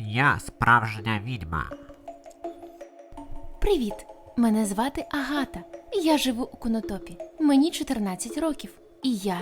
Я справжня відьма. Привіт! Мене звати Агата. Я живу у Конотопі. Мені 14 років, і я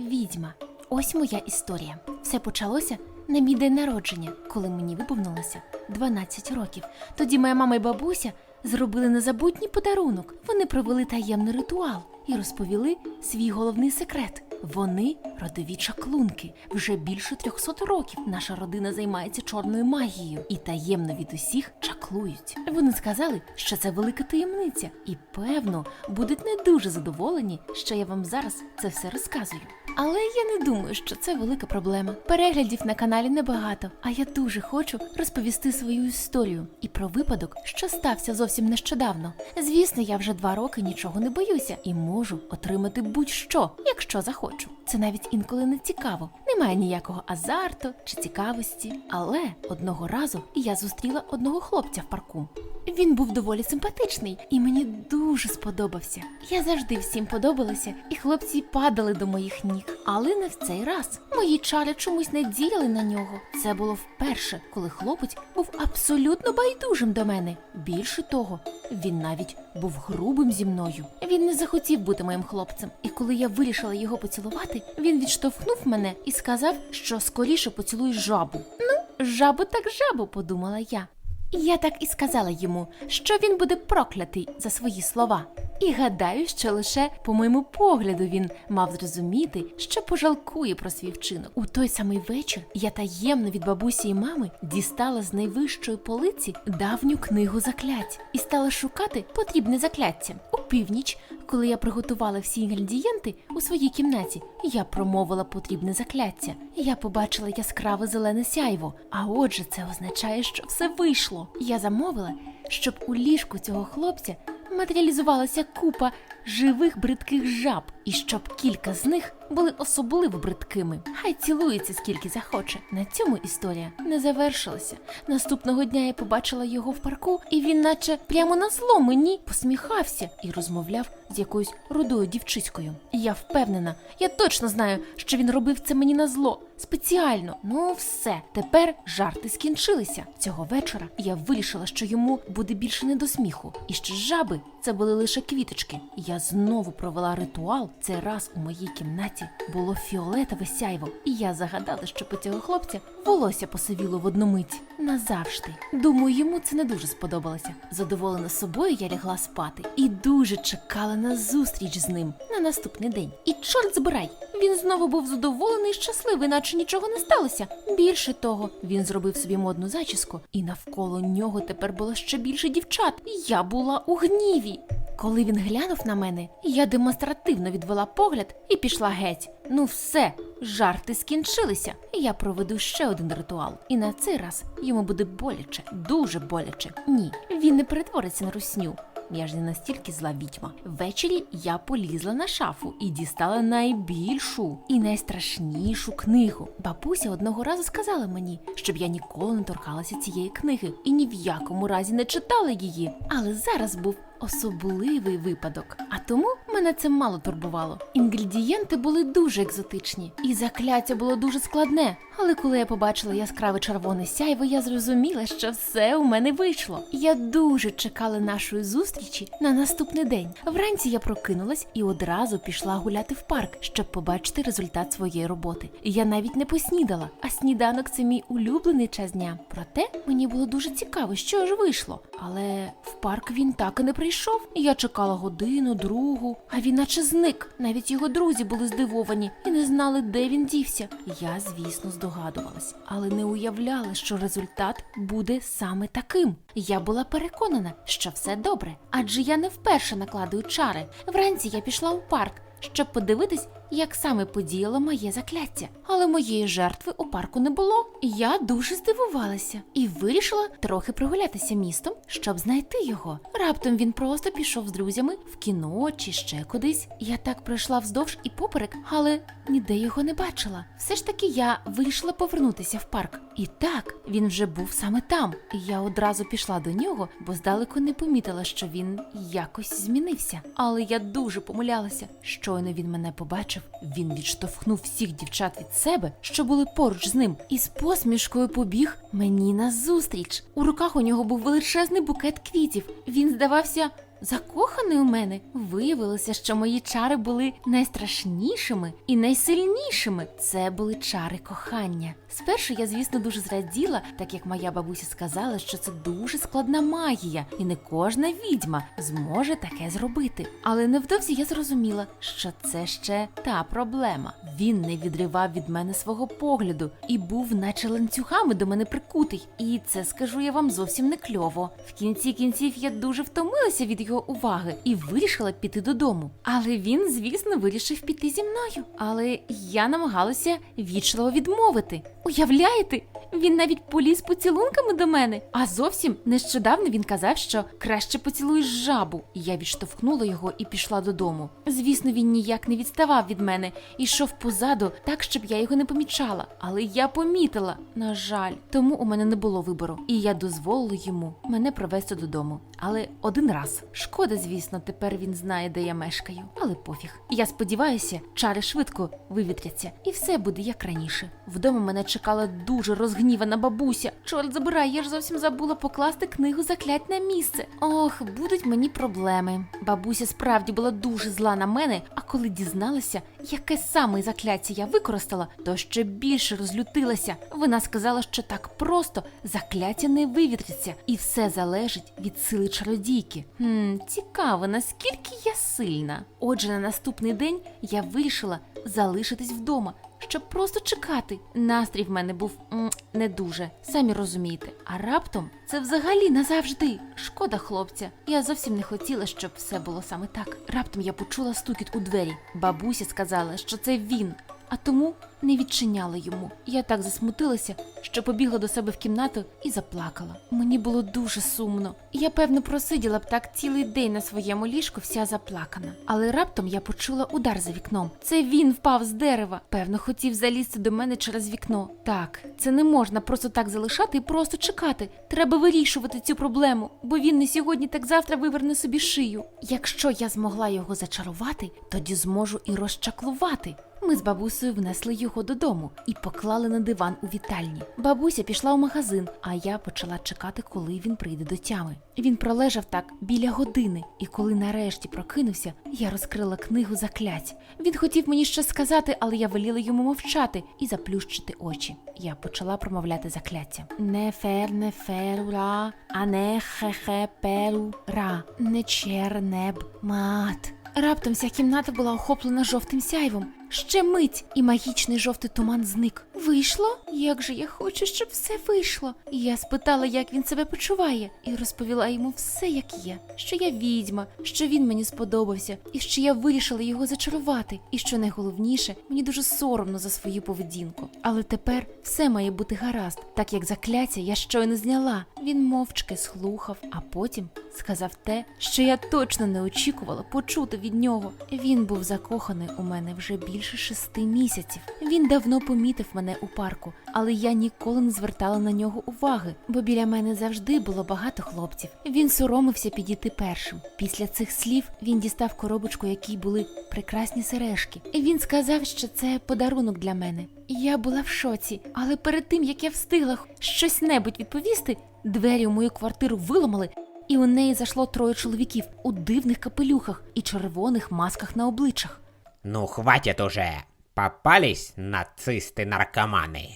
відьма. Ось моя історія. Все почалося на мій день народження, коли мені виповнилося 12 років. Тоді моя мама і бабуся зробили незабутній подарунок. Вони провели таємний ритуал і розповіли свій головний секрет. Вони родові чаклунки. Вже більше 300 років наша родина займається чорною магією і таємно від усіх чаклують. Вони сказали, що це велика таємниця, і певно будуть не дуже задоволені, що я вам зараз це все розказую. Але я не думаю, що це велика проблема. Переглядів на каналі небагато, а я дуже хочу розповісти свою історію і про випадок, що стався зовсім нещодавно. Звісно, я вже два роки нічого не боюся і можу отримати будь-що, якщо захочу. Це навіть інколи не цікаво. Немає ніякого азарту чи цікавості. Але одного разу я зустріла одного хлопця в парку. Він був доволі симпатичний і мені дуже сподобався. Я завжди всім подобалася, і хлопці падали до моїх ніг. Але не в цей раз. Мої чари чомусь не діяли на нього. Це було вперше, коли хлопець був абсолютно байдужим до мене. Більше того, він навіть був грубим зі мною. Він не захотів бути моїм хлопцем, і коли я вирішила його поцілувати, він відштовхнув мене і сказав, що скоріше поцілуй жабу. Ну, жабу так жабу, подумала я. Я так і сказала йому, що він буде проклятий за свої слова. І гадаю, що лише по моєму погляду він мав зрозуміти, що пожалкує про свій вчинок. У той самий вечір я таємно від бабусі і мами дістала з найвищої полиці давню книгу заклять і стала шукати потрібне закляття. У північ, коли я приготувала всі інгредієнти у своїй кімнаті, я промовила потрібне закляття. Я побачила яскраве зелене сяйво. А отже, це означає, що все вийшло. Я замовила, щоб у ліжку цього хлопця матеріалізувалася купа живих бридких жаб, і щоб кілька з них були особливо бридкими. Хай цілується скільки захоче. На цьому історія не завершилася. Наступного дня я побачила його в парку, і він, наче прямо на зло мені, посміхався і розмовляв з якоюсь рудою дівчиською. І я впевнена, я точно знаю, що він робив це мені на зло. Спеціально, ну все, тепер жарти скінчилися. Цього вечора я вирішила, що йому буде більше не до сміху, і що жаби це були лише квіточки. Я знову провела ритуал. Цей раз у моїй кімнаті було фіолетове сяйво, і я загадала, що по цього хлопця волосся посивіло в одну мить назавжди. Думаю, йому це не дуже сподобалося. Задоволена собою, я лягла спати і дуже чекала на зустріч з ним на наступний день. І чорт збирай, він знову був задоволений і щасливий, наче нічого не сталося. Більше того, він зробив собі модну зачіску, і навколо нього тепер було ще більше дівчат. Я була у гніві. Коли він глянув на мене, я демонстративно відвела погляд і пішла геть. Ну все, жарти скінчилися. Я проведу ще один ритуал. І на цей раз йому буде боляче, дуже боляче. Ні, він не перетвориться на русню. Я ж не настільки зла відьма. Ввечері я полізла на шафу і дістала найбільшу і найстрашнішу книгу. Бабуся одного разу сказала мені, щоб я ніколи не торкалася цієї книги і ні в якому разі не читала її. Але зараз був особливий випадок, а тому мене це мало турбувало. Інгредієнти були дуже екзотичні, і закляття було дуже складне. Але коли я побачила яскраве червоне сяйво, я зрозуміла, що все у мене вийшло. Я дуже чекала нашої зустрічі на наступний день. Вранці я прокинулась і одразу пішла гуляти в парк, щоб побачити результат своєї роботи. Я навіть не поснідала, а сніданок це мій улюблений час дня. Проте мені було дуже цікаво, що ж вийшло. Але в парк він так і не прийшов. Я чекала годину, другу, а він наче зник. Навіть його друзі були здивовані і не знали, де він дівся. Я, звісно, здогадувалась, але не уявляла, що результат буде саме таким. Я була переконана, що все добре, адже я не вперше накладую чари. Вранці я пішла у парк, щоб подивитись, як саме подіяло моє закляття. Але моєї жертви у парку не було. Я дуже здивувалася і вирішила трохи прогулятися містом, щоб знайти його. Раптом він просто пішов з друзями в кіно чи ще кудись. Я так пройшла вздовж і поперек, але ніде його не бачила. Все ж таки я вирішила повернутися в парк. І так, він вже був саме там. Я одразу пішла до нього, бо здалеку не помітила, що він якось змінився. Але я дуже помилялася. Щойно він мене побачив, побачив, він відштовхнув всіх дівчат від себе, що були поруч з ним, і з посмішкою побіг мені назустріч. У руках у нього був величезний букет квітів. Він здавався закоханий у мене. Виявилося, що мої чари були найстрашнішими і найсильнішими. Це були чари кохання. Спершу я, звісно, дуже зраділа, так як моя бабуся сказала, що це дуже складна магія, і не кожна відьма зможе таке зробити. Але невдовзі я зрозуміла, що це ще та проблема. Він не відривав від мене свого погляду і був, наче ланцюгами до мене прикутий. І це скажу я вам зовсім не кльово. В кінці кінців я дуже втомилася від його уваги і вирішила піти додому. Але він, звісно, вирішив піти зі мною. Але я намагалася вічливо відмовити. Уявляєте? Він навіть поліз поцілунками до мене. А зовсім нещодавно він казав, що краще поцілуєш жабу. Я відштовхнула його і пішла додому. Звісно, він ніяк не відставав від мене і йшов позаду, так щоб я його не помічала. Але я помітила, на жаль, тому у мене не було вибору, і я дозволила йому мене провести додому. Але один раз. Шкода, звісно, тепер він знає, де я мешкаю. Але пофіг. Я сподіваюся, чари швидко вивітряться, і все буде як раніше. Вдома мене чекала дуже розгнівана бабуся. Чорт забирай, я ж зовсім забула покласти книгу заклять на місце. Ох, будуть мені проблеми. Бабуся справді була дуже зла на мене, а коли дізналася, яке саме закляття я використала, то ще більше розлютилася. Вона сказала, що так просто закляття не вивітряться, і все залежить від сили чародійки. Хм, цікаво, наскільки я сильна. Отже, на наступний день я вирішила залишитись вдома, щоб просто чекати. Настрій в мене був м, не дуже, самі розумієте. А раптом це взагалі назавжди. Шкода хлопця. Я зовсім не хотіла, щоб все було саме так. Раптом я почула стукіт у двері. Бабуся сказала, що це він. А тому не відчиняла йому. Я так засмутилася, що побігла до себе в кімнату і заплакала. Мені було дуже сумно. Я певно просиділа б так цілий день на своєму ліжку, вся заплакана. Але раптом я почула удар за вікном. Це він впав з дерева. Певно, хотів залізти до мене через вікно. Так, це не можна просто так залишати і просто чекати. Треба вирішувати цю проблему, бо він не сьогодні, так завтра виверне собі шию. Якщо я змогла його зачарувати, тоді зможу і розчаклувати. Ми з бабусею внесли його додому і поклали на диван у вітальні. Бабуся пішла у магазин, а я почала чекати, коли він прийде до тями. Він пролежав так біля години, і коли нарешті прокинувся, я розкрила книгу заклять. Він хотів мені щось сказати, але я веліла йому мовчати і заплющити очі. Я почала промовляти закляття. Не фер, не ферура, а не хе-хе перу ра, не чернеб мат. Раптом вся кімната була охоплена жовтим сяйвом. Ще мить, і магічний жовтий туман зник. Вийшло? Як же я хочу, щоб все вийшло. І я спитала, як він себе почуває, і розповіла йому все, як є. Що я відьма, що він мені сподобався, і що я вирішила його зачарувати. І що найголовніше, мені дуже соромно за свою поведінку. Але тепер все має бути гаразд, так як закляття я щойно зняла. Він мовчки слухав, а потім сказав те, що я точно не очікувала почути від нього. Він був закоханий у мене вже більше шести місяців. Він давно помітив мене у парку, але я ніколи не звертала на нього уваги, бо біля мене завжди було багато хлопців. Він соромився підійти першим. Після цих слів він дістав коробочку, якій були прекрасні сережки. Він сказав, що це подарунок для мене. Я була в шоці, але перед тим як я встигла щось небудь відповісти, двері у мою квартиру виламали. І у неї зайшло троє чоловіків у дивних капелюхах і червоних масках на обличчях. Ну, хватит уже. Попались нацисти-наркомани.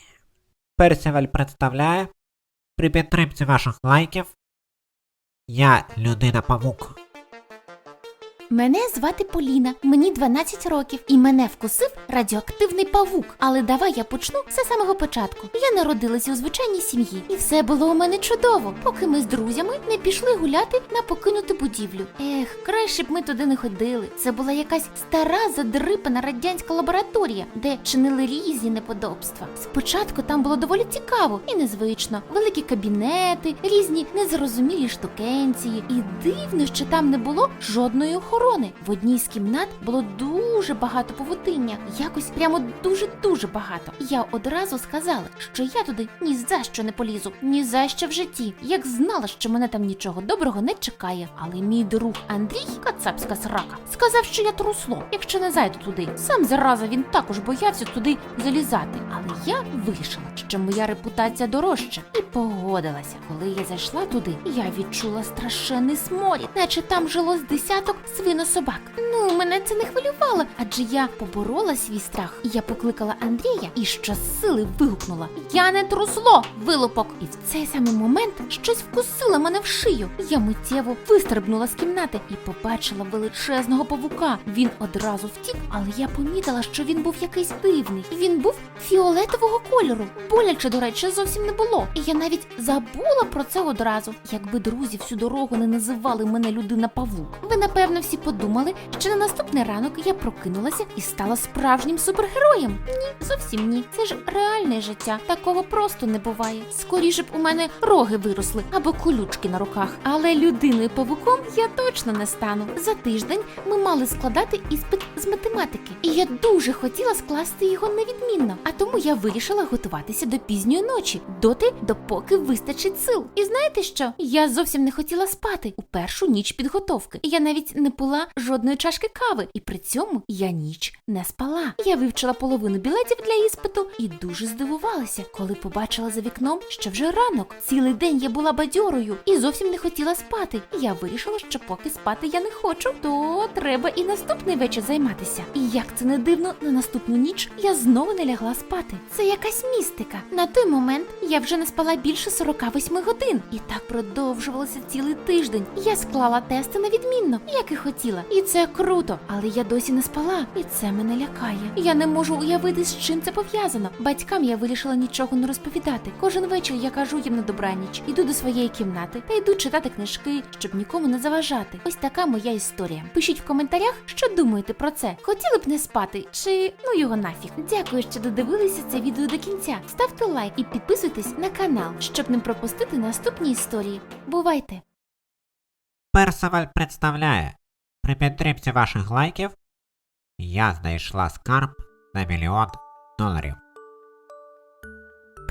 Персіваль представляє при підтримці ваших лайків. Я людина павук. Мене звати Поліна, мені 12 років, і мене вкусив радіоактивний павук. Але давай я почну з самого початку. Я народилася у звичайній сім'ї, і все було у мене чудово, поки ми з друзями не пішли гуляти на покинуту будівлю. Ех, краще б ми туди не ходили. Це була якась стара задрипана радянська лабораторія, де чинили різні неподобства. Спочатку там було доволі цікаво і незвично. Великі кабінети, різні незрозумілі штукенції, і дивно, що там не було жодної охорони. Охорони. В одній з кімнат було дуже багато павутиння, якось прямо дуже-дуже багато. Я одразу сказала, що я туди ні за що не полізу, ні за що в житті. Як знала, що мене там нічого доброго не чекає. Але мій друг Андрій, кацапська срака, сказав, що я трусло, якщо не зайду туди. Сам зараза він також боявся туди залізати. Але я вирішила, що моя репутація дорожча, і погодилася. Коли я зайшла туди, я відчула страшенний сморід, наче там жило з десяток свинособак. Ну, мене це не хвилювало, адже я поборола свій страх. Я покликала Андрія і щосили вигукнула: Я не трусло, вилупок! І в цей самий момент щось вкусило мене в шию. Я миттєво вистрибнула з кімнати і побачила величезного павука. Він одразу втік, але я помітила, що він був якийсь дивний. Він був фіолетового кольору. Боляче, до речі, зовсім не було. І я навіть забула про це одразу. Якби друзі всю дорогу не називали мене людина павук. Ви напевно всі подумали, що на наступний ранок я прокинулася і стала справжнім супергероєм. Ні, зовсім ні. Це ж реальне життя. Такого просто не буває. Скоріше б у мене роги виросли або колючки на руках. Але людиною павуком я точно не стану. За тиждень ми мали складати іспит з математики, і я дуже хотіла скласти його невідмінно. А тому я вирішила готуватися до пізньої ночі, доти, допоки вистачить сил. І знаєте що? Я зовсім не хотіла спати у першу ніч підготовки. Я навіть не пила жодної чашки кави, і при цьому я ніч не спала. Я вивчила половину білетів для іспиту і дуже здивувалася, коли побачила за вікном, що вже ранок. Цілий день я була бадьорою і зовсім не хотіла спати. Я вирішила, що поки спати я не хочу, то треба і наступний вечір займатися. І як це не дивно, на наступну ніч я знову не лягла спати. Це якась містика. На той момент я вже не спала більше 48 годин, і так продовжувалося цілий тиждень. Я склала тести на відмінно, як і хотіла. І це круто. Але я досі не спала, і це мене лякає. Я не можу уявити, з чим це пов'язано. Батькам я вирішила нічого не розповідати. Кожен вечір я кажу їм на добраніч, іду до своєї кімнати та йду читати книжки, щоб нікому не заважати. Ось така моя історія. Пишіть в коментарях, що думаєте про це. Хотіли б не спати, чи ну його нафіг. Дякую, що додивилися це відео до кінця. Ставте лайк і підписуйтесь на канал, щоб не пропустити наступні історії. Бувайте! Персиваль представляє. При підтримці ваших лайків я знайшла скарб на мільйон доларів.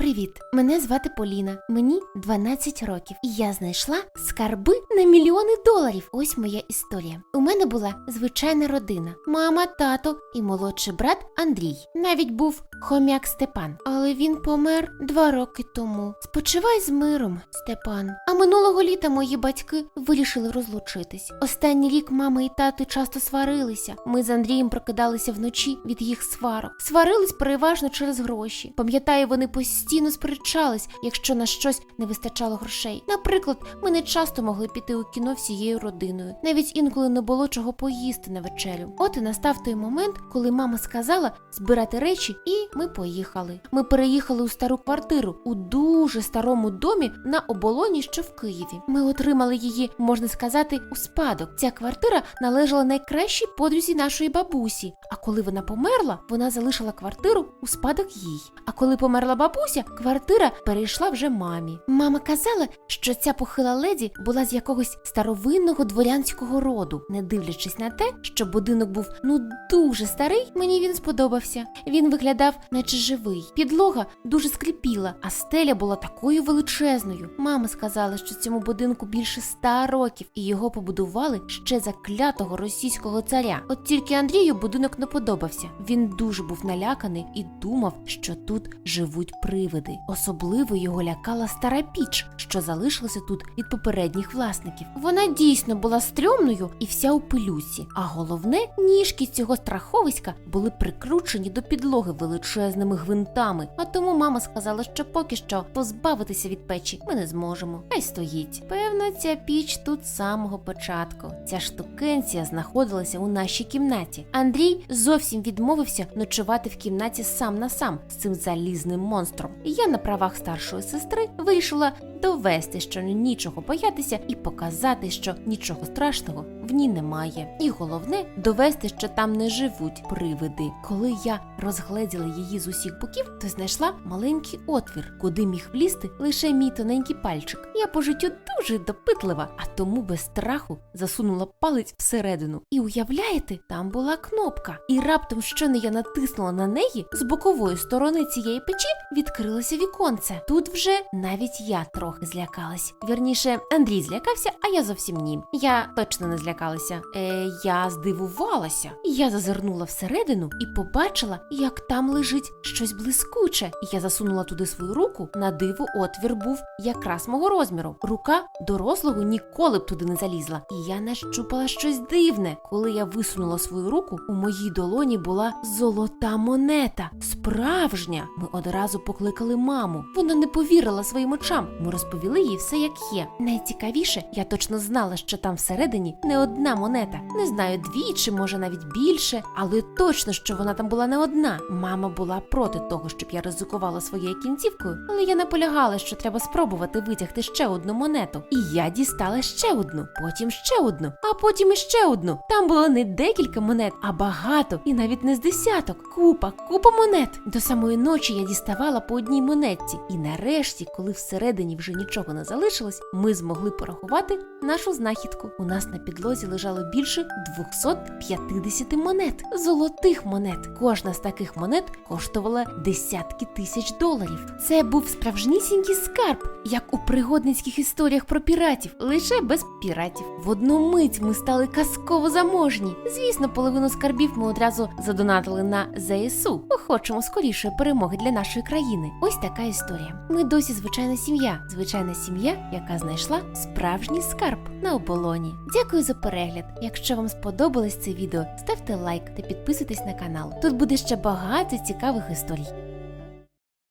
Привіт! Мене звати Поліна. Мені 12 років, і я знайшла скарби на мільйони доларів. Ось моя історія. У мене була звичайна родина: мама, тато і молодший брат Андрій. Навіть був хомяк Степан, але він помер два роки тому. Спочивай з миром, Степан. А минулого літа мої батьки вирішили розлучитись. Останній рік мама і тато часто сварилися. Ми з Андрієм прокидалися вночі від їх сварок. Сварились переважно через гроші. Пам'ятаю, вони постійно сперечались, якщо на щось не вистачало грошей. Наприклад, ми не часто могли піти у кіно всією родиною. Навіть інколи не було чого поїсти на вечерю. От і настав той момент, коли мама сказала збирати речі, і ми поїхали. Ми переїхали у стару квартиру у дуже старому домі на оболоні, що в Києві. Ми отримали її, можна сказати, у спадок. Ця квартира належала найкращій подрузі нашої бабусі. А коли вона померла, вона залишила квартиру у спадок їй. А коли померла бабуся, квартира перейшла вже мамі. Мама казала, що ця похила леді була з якогось старовинного дворянського роду. Не дивлячись на те, що будинок був ну дуже старий, мені він сподобався. Він виглядав, наче живий. Підлога дуже скрипіла, а стеля була такою величезною. Мама сказала, що цьому будинку більше ста років, і його побудували ще за клятого російського царя. От тільки Андрію будинок не подобався. Він дуже був наляканий і думав, що тут живуть привиди. Особливо його лякала стара піч, що залишилася тут від попередніх власників. Вона дійсно була стрьомною і вся у пилюці. А головне, ніжки цього страховиська були прикручені до підлоги величезними гвинтами. А тому мама сказала, що поки що позбавитися від печі ми не зможемо. Хай стоїть. Певно, ця піч тут з самого початку. Ця штукенція знаходилася у нашій кімнаті. Андрій зовсім відмовився ночувати в кімнаті сам на сам з цим залізним монстром. Я на правах старшої сестри вирішила довести, що нічого боятися, і показати, що нічого страшного в ній немає. І головне довести, що там не живуть привиди. Коли я розгледіла її з усіх боків, то знайшла маленький отвір, куди міг влізти лише мій тоненький пальчик. Я по життю дуже допитлива, а тому без страху засунула палець всередину. І уявляєте, там була кнопка. І раптом, щойно я натиснула на неї, з бокової сторони цієї печі відкрилося віконце. Тут вже навіть я трохи злякалась. Вірніше, Андрій злякався, а я зовсім ні. Я точно не злякалася. Е, я здивувалася. Я зазирнула всередину і побачила, як там лежить щось блискуче. Я засунула туди свою руку. На диво отвір був якраз мого розміру. Рука дорослого ніколи б туди не залізла. І я нащупала щось дивне. Коли я висунула свою руку, у моїй долоні була золота монета, справжня. Ми одразу покликали маму. Вона не повірила своїм очам. Ми розповіли їй все як є. Найцікавіше, я точно знала, що там всередині не одна монета. Не знаю, дві чи може навіть більше, але точно, що вона там була не одна. Мама була проти того, щоб я ризикувала своєю кінцівкою, але я наполягала, що треба спробувати витягти ще одну монету. І я дістала ще одну, потім ще одну, а потім іще одну. Там було не декілька монет, а багато, і навіть не з десяток. Купа, купа монет. До самої ночі я діставала по одній монетці. І нарешті, коли всередині вже нічого не залишилось, ми змогли порахувати нашу знахідку. У нас на підлозі лежало більше 250 монет, золотих монет. Кожна з таких монет коштувала десятки тисяч доларів. Це був справжнісінький скарб, як у пригодницьких історіях про піратів, лише без піратів. В одну мить ми стали казково заможні. Звісно, половину скарбів ми одразу задонатили на ЗСУ. Ми хочемо скорішої перемоги для нашої країни. Ось така історія. Ми досі звичайна сім'я, звичайна сім'я, яка знайшла справжній скарб на оболоні. Дякую за перегляд. Якщо вам сподобалось це відео, ставте лайк та підписуйтесь на канал. Тут буде ще багато цікавих історій.